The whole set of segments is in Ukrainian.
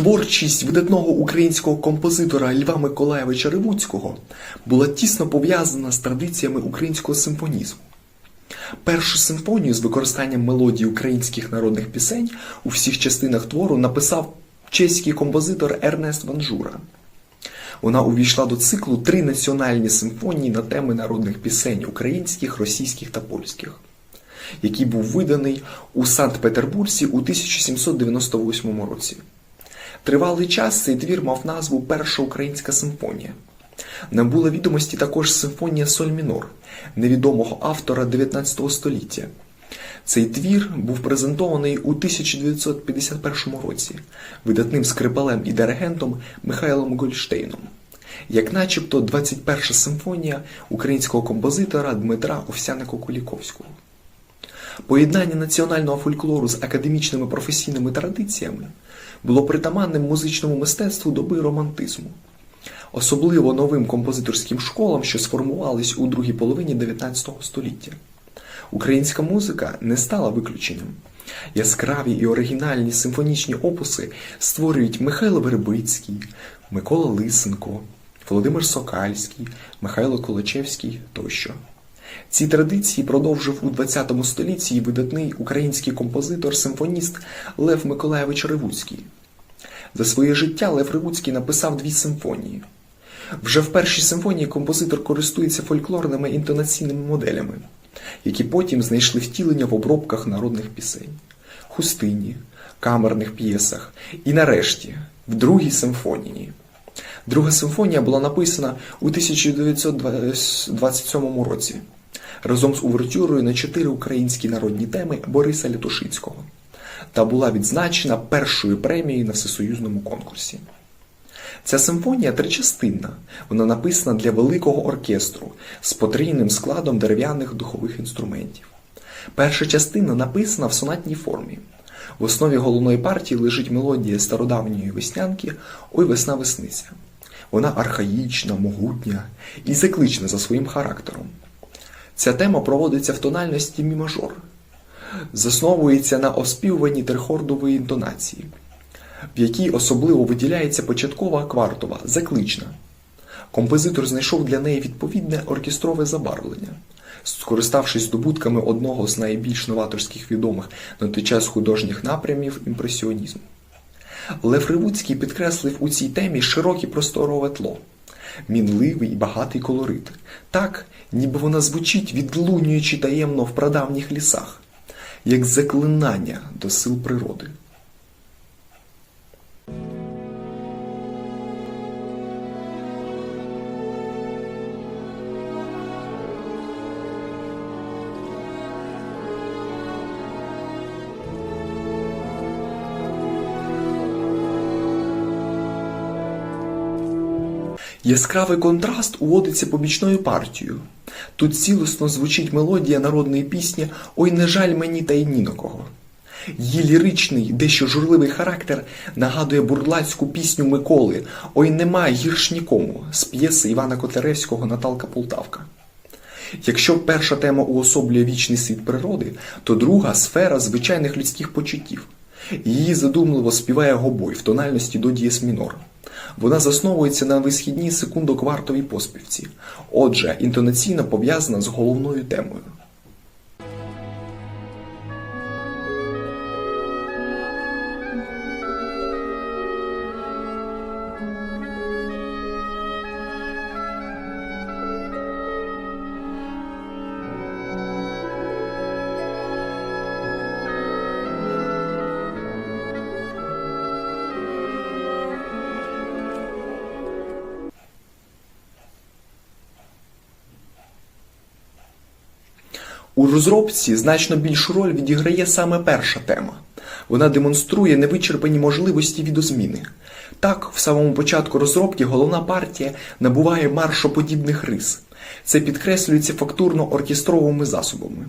Творчість видатного українського композитора Льва Миколаєвича Ревуцького була тісно пов'язана з традиціями українського симфонізму. Першу симфонію з використанням мелодій українських народних пісень у всіх частинах твору написав чеський композитор Ернест Ванжура. Вона увійшла до циклу три національні симфонії на теми народних пісень українських, російських та польських, який був виданий у Санкт-Петербурзі у 1798 році. Тривалий час цей твір мав назву Перша українська симфонія. Набула відомості також симфонія Соль мінор невідомого автора 19 століття. Цей твір був презентований у 1951 році видатним скрипалем і диригентом Михайлом Гольштейном, як начебто 21 симфонія українського композитора Дмитра Овсяника-Куліковського. Поєднання національного фольклору з академічними професійними традиціями було притаманним музичному мистецтву доби романтизму, особливо новим композиторським школам, що сформувались у другій половині 19 століття. Українська музика не стала виключенням. Яскраві і оригінальні симфонічні опуси створюють Михайло Вербицький, Микола Лисенко, Володимир Сокальський, Михайло Колочевський тощо. Ці традиції продовжив у ХХ столітті видатний український композитор-симфоніст Лев Миколаєвич Ревуцький. За своє життя Лев Ревуцький написав дві симфонії. Вже в першій симфонії композитор користується фольклорними інтонаційними моделями, які потім знайшли втілення в обробках народних пісень, хустині, камерних п'єсах і нарешті в другій симфонії. Друга симфонія була написана у 1927 році разом з увертюрою на чотири українські народні теми Бориса Лятушицького та була відзначена першою премією на всесоюзному конкурсі. Ця симфонія тричастинна. Вона написана для великого оркестру з потрійним складом дерев'яних духових інструментів. Перша частина написана в сонатній формі. В основі головної партії лежить мелодія стародавньої веснянки Ой весна весниця. Вона архаїчна, могутня і заклична за своїм характером. Ця тема проводиться в тональності мі мажор, засновується на оспівуванні трихордової інтонації, в якій особливо виділяється початкова квартова, заклична. Композитор знайшов для неї відповідне оркестрове забарвлення, скориставшись здобутками одного з найбільш новаторських відомих на той час художніх напрямів імпресіонізму. Лев Ривуцький підкреслив у цій темі широке просторове тло, мінливий і багатий колорит, так, ніби вона звучить, відлунюючи таємно в прадавніх лісах, як заклинання до сил природи. Яскравий контраст уводиться побічною партією. Тут цілосно звучить мелодія народної пісні Ой не жаль мені та й ні на кого. Її ліричний, дещо журливий характер нагадує бурлацьку пісню Миколи Ой нема гірш нікому з п'єси Івана Котляревського Наталка Полтавка. Якщо перша тема уособлює вічний світ природи, то друга сфера звичайних людських почуттів. Її задумливо співає гобой в тональності до дієс мінор. Вона засновується на висхідній секундоквартовій поспівці, отже, інтонаційно пов'язана з головною темою. У розробці значно більшу роль відіграє саме перша тема. Вона демонструє невичерпані можливості відозміни. Так, в самому початку розробки головна партія набуває маршоподібних рис. Це підкреслюється фактурно-оркестровими засобами.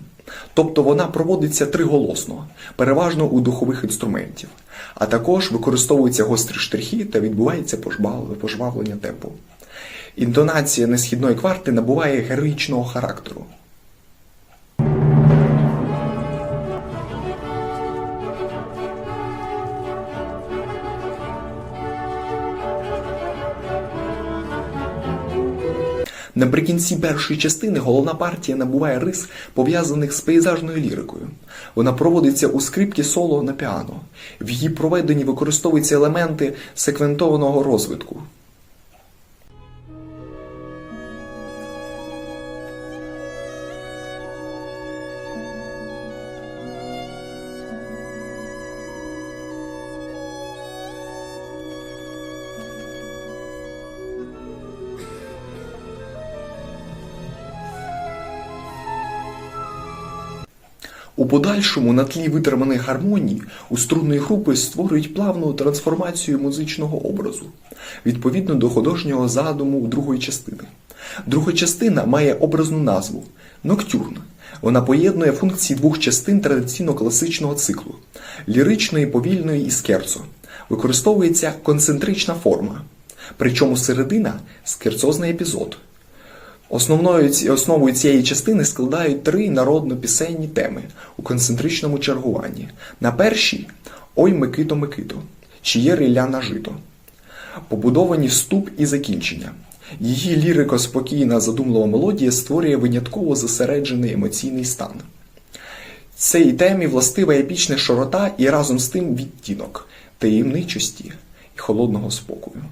Тобто вона проводиться триголосно, переважно у духових інструментів, а також використовуються гострі штрихи та відбувається пожвавлення темпу. Інтонація несхідної кварти набуває героїчного характеру. Наприкінці першої частини головна партія набуває рис, пов'язаних з пейзажною лірикою. Вона проводиться у скрипті соло на піано. В її проведенні використовуються елементи секвентованого розвитку. У подальшому на тлі витриманих гармоній у струнної групи створюють плавну трансформацію музичного образу відповідно до художнього задуму другої частини. Друга частина має образну назву Ноктюрн. Вона поєднує функції двох частин традиційно класичного циклу ліричної, повільної і скерцо. Використовується концентрична форма. Причому середина скерцозний епізод. Основною основою цієї частини складають три народно-пісенні теми у концентричному чергуванні. На першій Ой Микито Микито, чи є риля на жито. Побудовані вступ і закінчення. Її лірико-спокійна задумлива мелодія створює винятково зосереджений емоційний стан. Цій темі властива епічна широта і разом з тим відтінок таємничості і холодного спокою.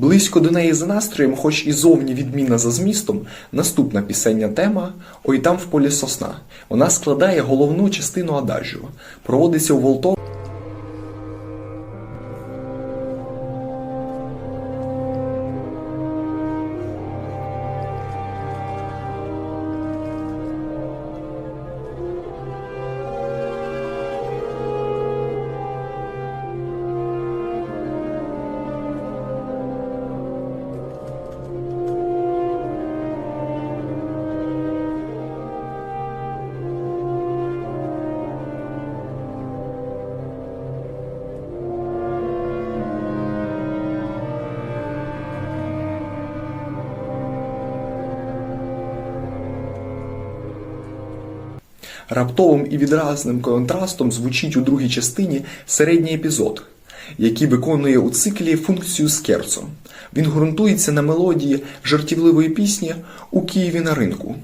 Близько до неї за настроєм, хоч і зовні відмінна за змістом, наступна пісення тема Ой там в полі сосна. Вона складає головну частину адажіо, проводиться у Волтор. Раптовим і відразним контрастом звучить у другій частині середній епізод, який виконує у циклі функцію скерцо. Він ґрунтується на мелодії жартівливої пісні у Києві на ринку.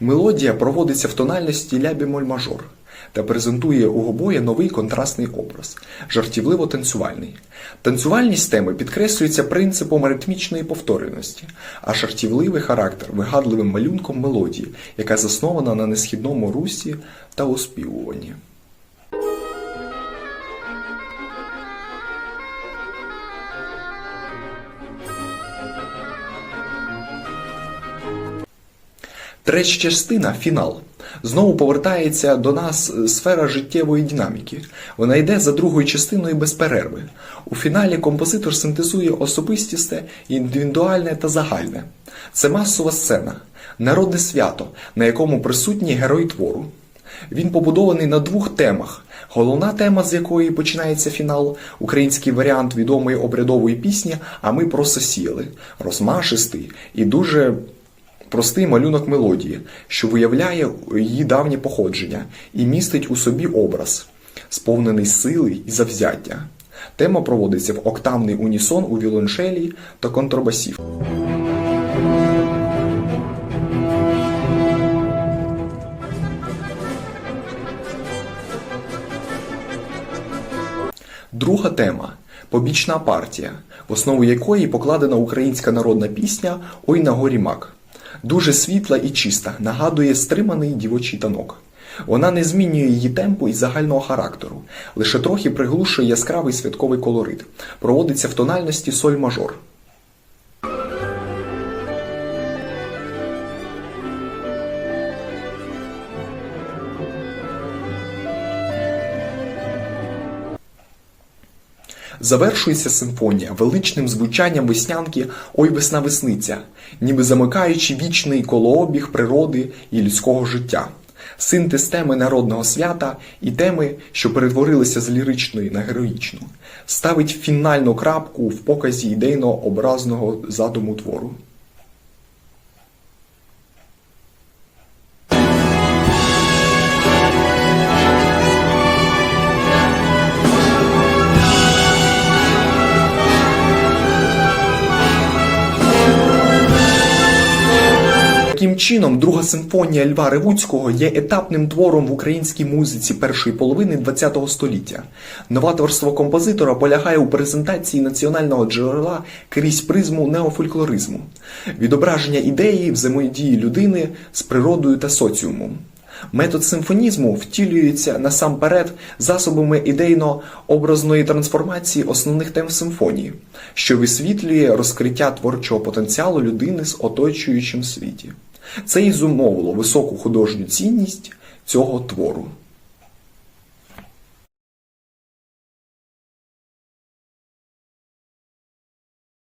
Мелодія проводиться в тональності ля бемоль мажор та презентує у гобоє новий контрастний образ жартівливо танцювальний. Танцювальність теми підкреслюється принципом ритмічної повтореності, а жартівливий характер вигадливим малюнком мелодії, яка заснована на несхідному русі та оспівуванні. Третя частина фінал. Знову повертається до нас е, сфера життєвої динаміки. Вона йде за другою частиною без перерви. У фіналі композитор синтезує особистісте, індивідуальне та загальне. Це масова сцена, народне свято, на якому присутній герой твору. Він побудований на двох темах. Головна тема, з якої починається фінал, український варіант відомої обрядової пісні А ми просто сіяли, розмашистий і дуже простий малюнок мелодії, що виявляє її давнє походження і містить у собі образ, сповнений сили і завзяття. Тема проводиться в октавний унісон у віолончелі та контрабасів. Друга тема побічна партія, в основу якої покладена українська народна пісня Ой на горі мак. Дуже світла і чиста, нагадує стриманий дівочий танок. Вона не змінює її темпу і загального характеру, лише трохи приглушує яскравий святковий колорит. Проводиться в тональності соль мажор. Завершується симфонія величним звучанням веснянки Ой весна весниця, ніби замикаючи вічний колообіг природи і людського життя. синтез теми народного свята і теми, що перетворилися з ліричної на героїчну, ставить фінальну крапку в показі ідейно-образного задуму твору. Таким чином, друга симфонія Льва Ревуцького є етапним твором в українській музиці першої половини ХХ століття. Новаторство композитора полягає у презентації національного джерела крізь призму неофольклоризму, відображення ідеї взаємодії людини з природою та соціумом. Метод симфонізму втілюється насамперед засобами ідейно-образної трансформації основних тем симфонії, що висвітлює розкриття творчого потенціалу людини з оточуючим світі. Це і зумовило високу художню цінність цього твору.